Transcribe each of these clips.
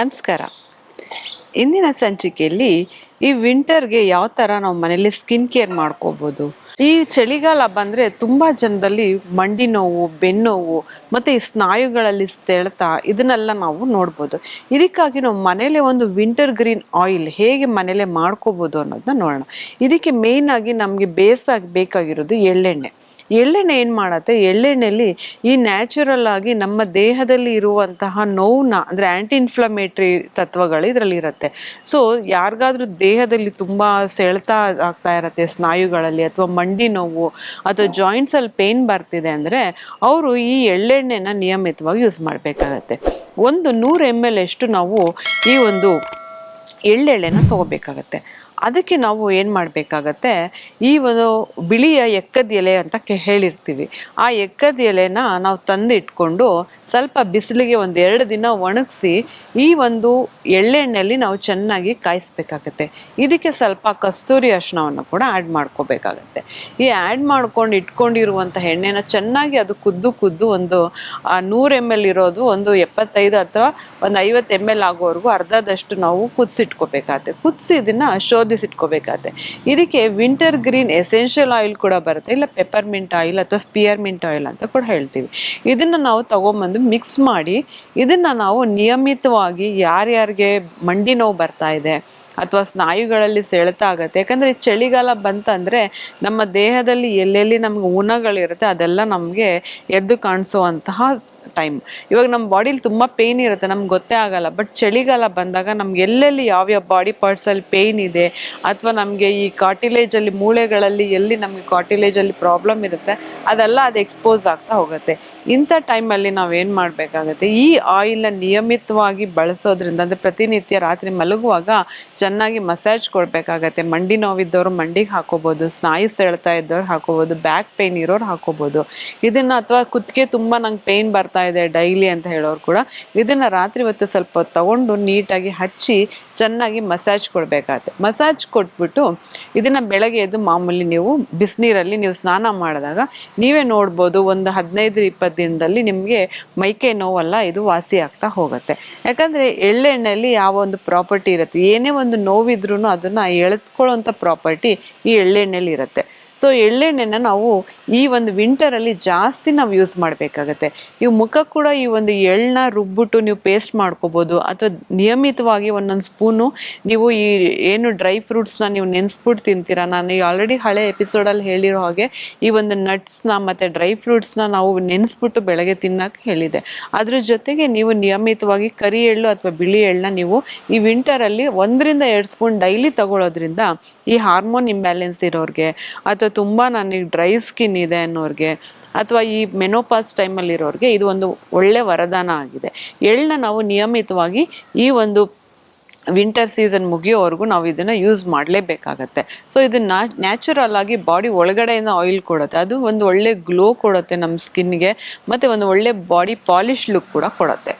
ನಮಸ್ಕಾರ. ಇಂದಿನ ಸಂಚಿಕೆಯಲ್ಲಿ ಈ ವಿಂಟರ್ಗೆ ಯಾವ ಥರ ನಾವು ಮನೇಲಿ ಸ್ಕಿನ್ ಕೇರ್ ಮಾಡ್ಕೋಬೋದು? ಈ ಚಳಿಗಾಲ ಬಂದರೆ ತುಂಬ ಜನದಲ್ಲಿ ಮಂಡಿ ನೋವು ಬೆನ್ನೋವು ಮತ್ತು ಈ ಸ್ನಾಯುಗಳಲ್ಲಿ ಸೆಳೆತ ಇದನ್ನೆಲ್ಲ ನಾವು ನೋಡ್ಬೋದು. ಇದಕ್ಕಾಗಿ ನಾವು ಮನೇಲೆ ಒಂದು ವಿಂಟರ್ ಗ್ರೀನ್ ಆಯಿಲ್ ಹೇಗೆ ಮನೇಲೆ ಮಾಡ್ಕೋಬೋದು ಅನ್ನೋದನ್ನ ನೋಡೋಣ. ಇದಕ್ಕೆ ಮೇಯ್ನಾಗಿ ನಮಗೆ ಬೇಸಾಗಿ ಬೇಕಾಗಿರೋದು ಎಳ್ಳೆಣ್ಣೆ. ಎಳ್ಳೆಣ್ಣೆ ಏನು ಮಾಡತ್ತೆ? ಎಳ್ಳೆಣ್ಣೆಯಲ್ಲಿ ಈ ನ್ಯಾಚುರಲ್ ಆಗಿ ನಮ್ಮ ದೇಹದಲ್ಲಿ ಇರುವಂತಹ ನೋವನ್ನ ಅಂದರೆ ಆ್ಯಂಟಿ ಇನ್ಫ್ಲಮೇಟ್ರಿ ತತ್ವಗಳು ಇದರಲ್ಲಿ ಇರುತ್ತೆ. ಸೊ ಯಾರಿಗಾದ್ರೂ ದೇಹದಲ್ಲಿ ತುಂಬ ಸೆಳೆತ ಆಗ್ತಾ ಇರತ್ತೆ ಸ್ನಾಯುಗಳಲ್ಲಿ ಅಥವಾ ಮಂಡಿ ನೋವು ಅಥವಾ ಜಾಯಿಂಟ್ಸಲ್ಲಿ ಪೇನ್ ಬರ್ತಿದೆ ಅಂದರೆ ಅವರು ಈ ಎಳ್ಳೆಣ್ಣೆನ ನಿಯಮಿತವಾಗಿ ಯೂಸ್ ಮಾಡಬೇಕಾಗತ್ತೆ. ಒಂದು ನೂರು ಎಂ ಎಲ್ ಅಷ್ಟು ನಾವು ಈ ಒಂದು ಎಳ್ಳೆಣ್ಣೆನ ತಗೋಬೇಕಾಗತ್ತೆ. ಅದಕ್ಕೆ ನಾವು ಏನು ಮಾಡಬೇಕಾಗತ್ತೆ, ಈ ಒಂದು ಬಿಳಿಯ ಎಕ್ಕದ ಎಲೆ ಅಂತ ಕೆ, ಹೇಳಿರ್ತೀವಿ. ಆ ಎಕ್ಕದ ಎಲೆನ ನಾವು ತಂದು ಇಟ್ಕೊಂಡು ಸ್ವಲ್ಪ ಬಿಸಿಲಿಗೆ ಒಂದು ಎರಡು ದಿನ ಒಣಗಿಸಿ, ಈ ಒಂದು ಎಳ್ಳೆಣ್ಣೆಯಲ್ಲಿ ನಾವು ಚೆನ್ನಾಗಿ ಕಾಯಿಸ್ಬೇಕಾಗತ್ತೆ. ಇದಕ್ಕೆ ಸ್ವಲ್ಪ ಕಸ್ತೂರಿ ಅರ್ಶನವನ್ನು ಕೂಡ ಆ್ಯಡ್ ಮಾಡ್ಕೋಬೇಕಾಗತ್ತೆ. ಈ ಆ್ಯಡ್ ಮಾಡ್ಕೊಂಡು ಇಟ್ಕೊಂಡಿರುವಂಥ ಎಣ್ಣೆನ ಚೆನ್ನಾಗಿ ಅದು ಕುದ್ದು ಕುದ್ದು ಒಂದು ನೂರು ಎಂ ಎಲ್ ಇರೋದು ಒಂದು ಎಪ್ಪತ್ತೈದು ಅಥವಾ ಒಂದು ಐವತ್ತು ಎಂ ಎಲ್ ಆಗೋವರೆಗೂ ಅರ್ಧದಷ್ಟು ನಾವು ಕುದಿಸಿಟ್ಕೋಬೇಕಾಗತ್ತೆ. ಕುದಿಸಿ ಇದನ್ನು ಶೋಧಿಸಿಟ್ಕೋಬೇಕಾಗತ್ತೆ ಇದಕ್ಕೆ ವಿಂಟರ್ ಗ್ರೀನ್ ಎಸೆನ್ಷಿಯಲ್ ಆಯಿಲ್ ಕೂಡ ಬರುತ್ತೆ. ಇಲ್ಲ ಪೆಪ್ಪರ್ಮಿಂಟ್ ಆಯಿಲ್ ಅಥವಾ ಸ್ಪಿಯರ್ಮಿಂಟ್ ಆಯಿಲ್ ಅಂತ ಕೂಡ ಹೇಳ್ತೀವಿ. ಇದನ್ನು ನಾವು ತಗೊಂಬಂದು ಮಿಕ್ಸ್ ಮಾಡಿ, ಇದನ್ನು ನಾವು ನಿಯಮಿತವಾಗಿ ಯಾರ್ಯಾರಿಗೆ ಮಂಡಿ ನೋವು ಬರ್ತಾ ಇದೆ ಅಥವಾ ಸ್ನಾಯುಗಳಲ್ಲಿ ಸೆಳೆತ ಆಗುತ್ತೆ, ಯಾಕಂದರೆ ಚಳಿಗಾಲ ಬಂತಂದರೆ ನಮ್ಮ ದೇಹದಲ್ಲಿ ಎಲ್ಲೆಲ್ಲಿ ನಮಗೆ ಉಣಗಳಿರುತ್ತೆ ಅದೆಲ್ಲ ನಮಗೆ ಎದ್ದು ಕಾಣಿಸುವಂತಹ ಟೈಮ್ ಇವಾಗ ನಮ್ಮ ಬಾಡಿಲಿ ತುಂಬ ಪೇಯ್ನ್ ಇರುತ್ತೆ, ನಮ್ಗೆ ಗೊತ್ತೇ ಆಗಲ್ಲ. ಬಟ್ ಚಳಿಗಾಲ ಬಂದಾಗ ನಮ್ಗೆ ಎಲ್ಲೆಲ್ಲಿ ಯಾವ್ಯಾವ ಬಾಡಿ ಪಾರ್ಟ್ಸಲ್ಲಿ ಪೇಯ್ನ್ ಇದೆ, ಅಥವಾ ನಮಗೆ ಈ ಕಾಟಿಲೇಜಲ್ಲಿ ಮೂಳೆಗಳಲ್ಲಿ ಎಲ್ಲಿ ನಮಗೆ ಕಾಟಿಲೇಜಲ್ಲಿ ಪ್ರಾಬ್ಲಮ್ ಇರುತ್ತೆ, ಅದೆಲ್ಲ ಅದು ಎಕ್ಸ್ಪೋಸ್ ಆಗ್ತಾ ಹೋಗುತ್ತೆ. ಇಂಥ ಟೈಮಲ್ಲಿ ನಾವು ಏನು ಮಾಡಬೇಕಾಗತ್ತೆ? ಈ ಆಯಿಲ್ನ ನಿಯಮಿತವಾಗಿ ಬಳಸೋದ್ರಿಂದ, ಅಂದರೆ ಪ್ರತಿನಿತ್ಯ ರಾತ್ರಿ ಮಲಗುವಾಗ ಚೆನ್ನಾಗಿ ಮಸಾಜ್ ಕೊಡಬೇಕಾಗತ್ತೆ. ಮಂಡಿ ನೋವಿದ್ದವರು ಮಂಡಿಗೆ ಹಾಕೋಬೋದು, ಸ್ನಾಯು ಸೆಳ್ತಾ ಇದ್ದವ್ರು ಹಾಕೋಬೋದು ಬ್ಯಾಕ್ ಪೇಯ್ನ್ ಇರೋರು ಹಾಕೋಬೋದು. ಇದನ್ನು ಅಥವಾ ಕುತ್ತಿಗೆ ತುಂಬ ನಂಗೆ ಪೇಯ್ನ್ ಬರ್ತಾ ಇದೆ ಡೈಲಿ ಅಂತ ಹೇಳೋರು ಕೂಡ, ಇದನ್ನು ರಾತ್ರಿ ಹೊತ್ತು ಸ್ವಲ್ಪ ತಗೊಂಡು ನೀಟಾಗಿ ಹಚ್ಚಿ ಚೆನ್ನಾಗಿ ಮಸಾಜ್ ಕೊಡಬೇಕಾಗತ್ತೆ. ಮಸಾಜ್ ಕೊಟ್ಬಿಟ್ಟು ಇದನ್ನು ಬೆಳಗ್ಗೆ ಎದ್ದು ಮಾಮೂಲಿ ನೀವು ಬಿಸಿನೀರಲ್ಲಿ ನೀವು ಸ್ನಾನ ಮಾಡಿದಾಗ ನೀವೇ ನೋಡ್ಬೋದು, ಒಂದು ಹದಿನೈದು ಇಪ್ಪತ್ತು ದಿನದಲ್ಲಿ ನಿಮಗೆ ಮೈಕೆ ನೋವಲ್ಲ ಇದು ವಾಸಿ ಆಗ್ತಾ ಹೋಗುತ್ತೆ. ಯಾಕಂದರೆ ಎಳ್ಳೆಣ್ಣೆಯಲ್ಲಿ ಯಾವ ಒಂದು ಪ್ರಾಪರ್ಟಿ ಇರುತ್ತೆ, ಏನೇ ಒಂದು ನೋವಿದ್ರೂ ಅದನ್ನು ಎಳೆದ್ಕೊಳ್ಳೋಂಥ ಪ್ರಾಪರ್ಟಿ ಈ ಎಳ್ಳೆಣ್ಣೆಲಿ ಇರುತ್ತೆ. ಸೊ ಎಳ್ಳೆಣ್ಣೆನ ನಾವು ಈ ಒಂದು ವಿಂಟರಲ್ಲಿ ಜಾಸ್ತಿ ನಾವು ಯೂಸ್ ಮಾಡಬೇಕಾಗತ್ತೆ. ಇವು ಮುಖ ಕೂಡ ಈ ಒಂದು ಎಳ್ಳನ್ನ ರುಬ್ಬಿಟ್ಟು ನೀವು ಪೇಸ್ಟ್ ಮಾಡ್ಕೋಬೋದು. ಅಥವಾ ನಿಯಮಿತವಾಗಿ ಒಂದೊಂದು ಸ್ಪೂನು ನೀವು ಈ ಏನು ಡ್ರೈ ಫ್ರೂಟ್ಸ್ನ ನೀವು ನೆನೆಸ್ಬಿಟ್ಟು ತಿಂತೀರಾ? ನಾನು ಈಗ ಆಲ್ರೆಡಿ ಹಳೆ ಎಪಿಸೋಡಲ್ಲಿ ಹೇಳಿರೋ ಹಾಗೆ ಈ ಒಂದು ನಟ್ಸ್ನ ಮತ್ತು ಡ್ರೈ ಫ್ರೂಟ್ಸ್ನ ನಾವು ನೆನೆಸ್ಬಿಟ್ಟು ಬೆಳಗ್ಗೆ ತಿನ್ನೋಕೆ ಹೇಳಿದೆ. ಅದ್ರ ಜೊತೆಗೆ ನೀವು ನಿಯಮಿತವಾಗಿ ಕರಿ ಎಳ್ಳು ಅಥವಾ ಬಿಳಿ ಎಳ್ಳನ್ನ ನೀವು ಈ ವಿಂಟರಲ್ಲಿ ಒಂದರಿಂದ ಎರಡು ಸ್ಪೂನ್ ಡೈಲಿ ತಗೊಳ್ಳೋದ್ರಿಂದ ಈ ಹಾರ್ಮೋನ್ ಇಂಬ್ಯಾಲೆನ್ಸ್ ಇರೋರಿಗೆ, ಅಥವಾ ತುಂಬ ನನಗೆ ಡ್ರೈ ಸ್ಕಿನ್ ಇದೆ ಅನ್ನೋರಿಗೆ ಅಥವಾ ಈ ಮೆನೋಪಾಸ್ ಟೈಮಲ್ಲಿ ಇರೋರಿಗೆ ಇದು ಒಂದು ಒಳ್ಳೆ ವರದಾನ ಆಗಿದೆ. ಎಳ್ಳನ್ನ ನಾವು ನಿಯಮಿತವಾಗಿ ಈ ಒಂದು ವಿಂಟರ್ ಸೀಸನ್ ಮುಗಿಯೋವರೆಗೂ ನಾವು ಇದನ್ನು ಯೂಸ್ ಮಾಡಲೇಬೇಕಾಗತ್ತೆ. ಸೊ ಇದನ್ನ ನ್ಯಾಚುರಲ್ ಆಗಿ ಬಾಡಿ ಒಳಗಡೆಯಿಂದ ಆಯಿಲ್ ಕೊಡುತ್ತೆ. ಅದು ಒಂದು ಒಳ್ಳೆ ಗ್ಲೋ ಕೊಡುತ್ತೆ ನಮ್ಮ ಸ್ಕಿನ್ಗೆ ಮತ್ತು ಒಂದು ಒಳ್ಳೆ ಬಾಡಿ ಪಾಲಿಶ್ ಲುಕ್ ಕೂಡ ಕೊಡುತ್ತೆ.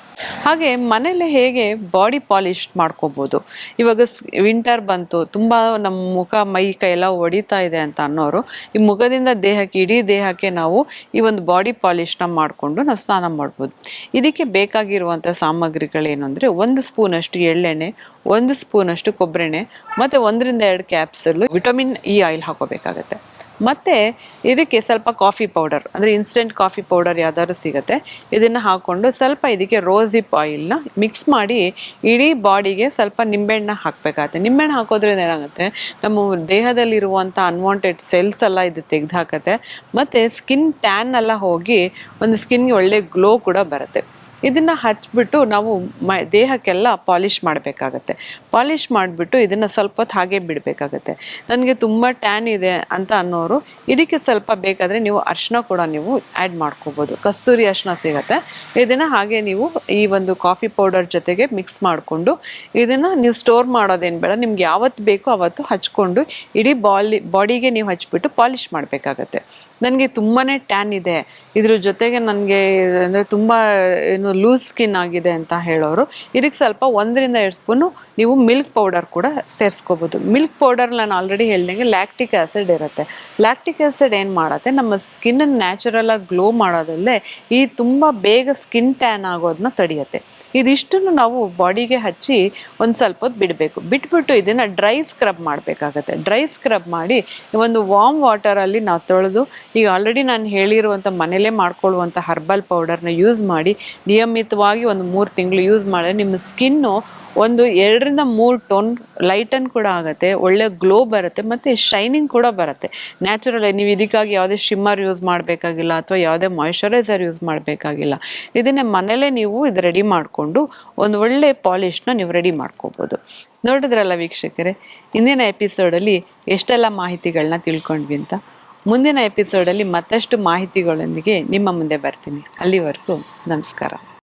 ಹಾಗೆ ಮನೇಲಿ ಹೇಗೆ ಬಾಡಿ ಪಾಲಿಶ್ ಮಾಡ್ಕೋಬೋದು? ಇವಾಗ ವಿಂಟರ್ ಬಂತು, ತುಂಬ ನಮ್ಮ ಮುಖ, ಮೈ, ಕೈ ಎಲ್ಲ ಹೊಡಿತಾ ಇದೆ ಅಂತ ಅನ್ನೋರು, ಈ ಮುಖದಿಂದ ದೇಹಕ್ಕೆ, ಇಡೀ ದೇಹಕ್ಕೆ ನಾವು ಈ ಒಂದು ಬಾಡಿ ಪಾಲಿಶ್ನ ಮಾಡಿಕೊಂಡು ನಾವು ಸ್ನಾನ ಮಾಡ್ಬೋದು. ಇದಕ್ಕೆ ಬೇಕಾಗಿರುವಂಥ ಸಾಮಗ್ರಿಗಳೇನು ಅಂದರೆ, ಒಂದು ಸ್ಪೂನಷ್ಟು ಎಳ್ಳೆಣ್ಣೆ, ಒಂದು ಸ್ಪೂನಷ್ಟು ಕೊಬ್ಬರೆಣ್ಣೆ ಮತ್ತು ಒಂದರಿಂದ ಎರಡು ಕ್ಯಾಪ್ಸಲ್ಲು ವಿಟಮಿನ್ ಇ ಆಯಿಲ್ ಹಾಕೋಬೇಕಾಗತ್ತೆ. ಮತ್ತು ಇದಕ್ಕೆ ಸ್ವಲ್ಪ ಕಾಫಿ ಪೌಡರ್ ಅಂದರೆ ಇನ್ಸ್ಟೆಂಟ್ ಕಾಫಿ ಪೌಡರ್ ಯಾವ್ದಾದ್ರು ಸಿಗುತ್ತೆ. ಇದನ್ನು ಹಾಕ್ಕೊಂಡು ಸ್ವಲ್ಪ ಇದಕ್ಕೆ ರೋಸಿಪ್ ಆಯಿಲ್ನ ಮಿಕ್ಸ್ ಮಾಡಿ ಇಡೀ ಬಾಡಿಗೆ ಸ್ವಲ್ಪ ನಿಂಬೆಹಣ್ಣ ಹಾಕಬೇಕಾಗತ್ತೆ. ನಿಂಬೆಹಣ್ಣು ಹಾಕೋದ್ರಿಂದ ಏನಾಗುತ್ತೆ, ನಮ್ಮ ದೇಹದಲ್ಲಿರುವಂಥ ಅನ್ವಾಂಟೆಡ್ ಸೆಲ್ಸ್ ಎಲ್ಲ ಇದು ತೆಗೆದು ಹಾಕುತ್ತೆ ಮತ್ತು ಸ್ಕಿನ್ ಟ್ಯಾನ್ ಎಲ್ಲ ಹೋಗಿ ಒಂದು ಸ್ಕಿನ್ಗೆ ಒಳ್ಳೆ ಗ್ಲೋ ಕೂಡ ಬರುತ್ತೆ. ಇದನ್ನು ಹಚ್ಚಿಬಿಟ್ಟು ನಾವು ಮ, ದೇಹಕ್ಕೆಲ್ಲ ಪಾಲಿಷ್ ಮಾಡಬೇಕಾಗತ್ತೆ. ಪಾಲಿಷ್ ಮಾಡಿಬಿಟ್ಟು ಇದನ್ನು ಸ್ವಲ್ಪ ಹೊತ್ತು ಹಾಗೆ ಬಿಡಬೇಕಾಗತ್ತೆ. ನನಗೆ ತುಂಬ ಟ್ಯಾನ್ ಇದೆ ಅಂತ ಅನ್ನೋರು ಇದಕ್ಕೆ ಸ್ವಲ್ಪ ಬೇಕಾದರೆ ನೀವು ಅರ್ಶಿನ ಕೂಡ ನೀವು ಆ್ಯಡ್ ಮಾಡ್ಕೋಬೋದು. ಕಸ್ತೂರಿ ಅರ್ಶಿನ ಸಿಗುತ್ತೆ. ಇದನ್ನು ಹಾಗೆ ನೀವು ಈ ಒಂದು ಕಾಫಿ ಪೌಡರ್ ಜೊತೆಗೆ ಮಿಕ್ಸ್ ಮಾಡಿಕೊಂಡು ಇದನ್ನು ನೀವು ಸ್ಟೋರ್ ಮಾಡೋದೇನು ಬೇಡ. ನಿಮ್ಗೆ ಯಾವತ್ತು ಬೇಕೋ ಅವತ್ತು ಹಚ್ಕೊಂಡು ಇಡೀ ಬಾಲಿ, ಬಾಡಿಗೆ ನೀವು ಹಚ್ಬಿಟ್ಟು ಪಾಲಿಷ್ ಮಾಡಬೇಕಾಗತ್ತೆ. ನನಗೆ ತುಂಬಾ ಟ್ಯಾನ್ ಇದೆ. ಇದ್ರ ಜೊತೆಗೆ ನನಗೆ ಅಂದರೆ ತುಂಬ, ಏನು ಲೂಸ್ ಸ್ಕಿನ್ ಆಗಿದೆ ಅಂತ ಹೇಳೋರು. ಇದಕ್ಕೆ ಸ್ವಲ್ಪ ಒಂದರಿಂದ ಎರಡು ಸ್ಪೂನು ನೀವು ಮಿಲ್ಕ್ ಪೌಡರ್ ಕೂಡ ಸೇರಿಸ್ಕೋಬೋದು. ಮಿಲ್ಕ್ ಪೌಡರ್ ನಾನು ಆಲ್ರೆಡಿ ಹೇಳ್ದಂಗೆ ಲ್ಯಾಕ್ಟಿಕ್ ಆ್ಯಸಿಡ್ ಇರುತ್ತೆ. ಲ್ಯಾಕ್ಟಿಕ್ ಆ್ಯಸಿಡ್ ಏನು ಮಾಡುತ್ತೆ? ನಮ್ಮ ಸ್ಕಿನ್ನನ್ನು ನ್ಯಾಚುರಲಾಗಿ ಗ್ಲೋ ಮಾಡೋದಲ್ಲೇ ಈ ತುಂಬ ಬೇಗ ಸ್ಕಿನ್ ಟ್ಯಾನ್ ಆಗೋದನ್ನ ತಡೆಯುತ್ತೆ. ಇದಿಷ್ಟನ್ನು ನಾವು ಬಾಡಿಗೆ ಹಚ್ಚಿ ಒಂದು ಸ್ವಲ್ಪ ಹೊತ್ತು ಬಿಡಬೇಕು. ಬಿಟ್ಬಿಟ್ಟು ಇದನ್ನು ಡ್ರೈ ಸ್ಕ್ರಬ್ ಮಾಡಬೇಕಾಗತ್ತೆ. ಡ್ರೈ ಸ್ಕ್ರಬ್ ಮಾಡಿ ಒಂದು ವಾಮ್ ವಾಟರಲ್ಲಿ ನಾವು ತೊಳೆದು, ಈಗ ಆಲ್ರೆಡಿ ನಾನು ಹೇಳಿರುವಂಥ ಮನೇಲೇ ಮಾಡ್ಕೊಳ್ಳುವಂಥ ಹರ್ಬಲ್ ಪೌಡರ್ನ ಯೂಸ್ ಮಾಡಿ ನಿಯಮಿತವಾಗಿ ಒಂದು ಮೂರು ತಿಂಗಳು ಯೂಸ್ ಮಾಡಿದ್ರೆ ನಿಮ್ಮ ಸ್ಕಿನ್ನು ಒಂದು ಎರಡರಿಂದ ಮೂರು ಟೋನ್ ಲೈಟನ್ ಕೂಡ ಆಗುತ್ತೆ, ಒಳ್ಳೆ ಗ್ಲೋ ಬರುತ್ತೆ, ಮತ್ತು ಶೈನಿಂಗ್ ಕೂಡ ಬರುತ್ತೆ. ನ್ಯಾಚುರಲ್ ನೀವು ಇದಕ್ಕಾಗಿ ಯಾವುದೇ ಶಿಮ್ಮರ್ ಯೂಸ್ ಮಾಡಬೇಕಾಗಿಲ್ಲ ಅಥವಾ ಯಾವುದೇ ಮಾಯಿಶ್ಚರೈಸರ್ ಯೂಸ್ ಮಾಡಬೇಕಾಗಿಲ್ಲ. ಇದನ್ನೇ ಮನೇಲೇ ನೀವು ಇದು ರೆಡಿ ಮಾಡಿಕೊಂಡು ಒಂದು ಒಳ್ಳೆ ಪಾಲಿಶ್ನ ನೀವು ರೆಡಿ ಮಾಡ್ಕೋಬೋದು. ನೋಡಿದ್ರಲ್ಲ ವೀಕ್ಷಕರೇ, ಇಂದಿನ ಎಪಿಸೋಡಲ್ಲಿ ಎಷ್ಟೆಲ್ಲ ಮಾಹಿತಿಗಳನ್ನ ತಿಳ್ಕೊಂಡ್ವಿ ಅಂತ? ಮುಂದಿನ ಎಪಿಸೋಡಲ್ಲಿ ಮತ್ತಷ್ಟು ಮಾಹಿತಿಗಳೊಂದಿಗೆ ನಿಮ್ಮ ಮುಂದೆ ಬರ್ತೀನಿ. ಅಲ್ಲಿವರೆಗೂ ನಮಸ್ಕಾರ.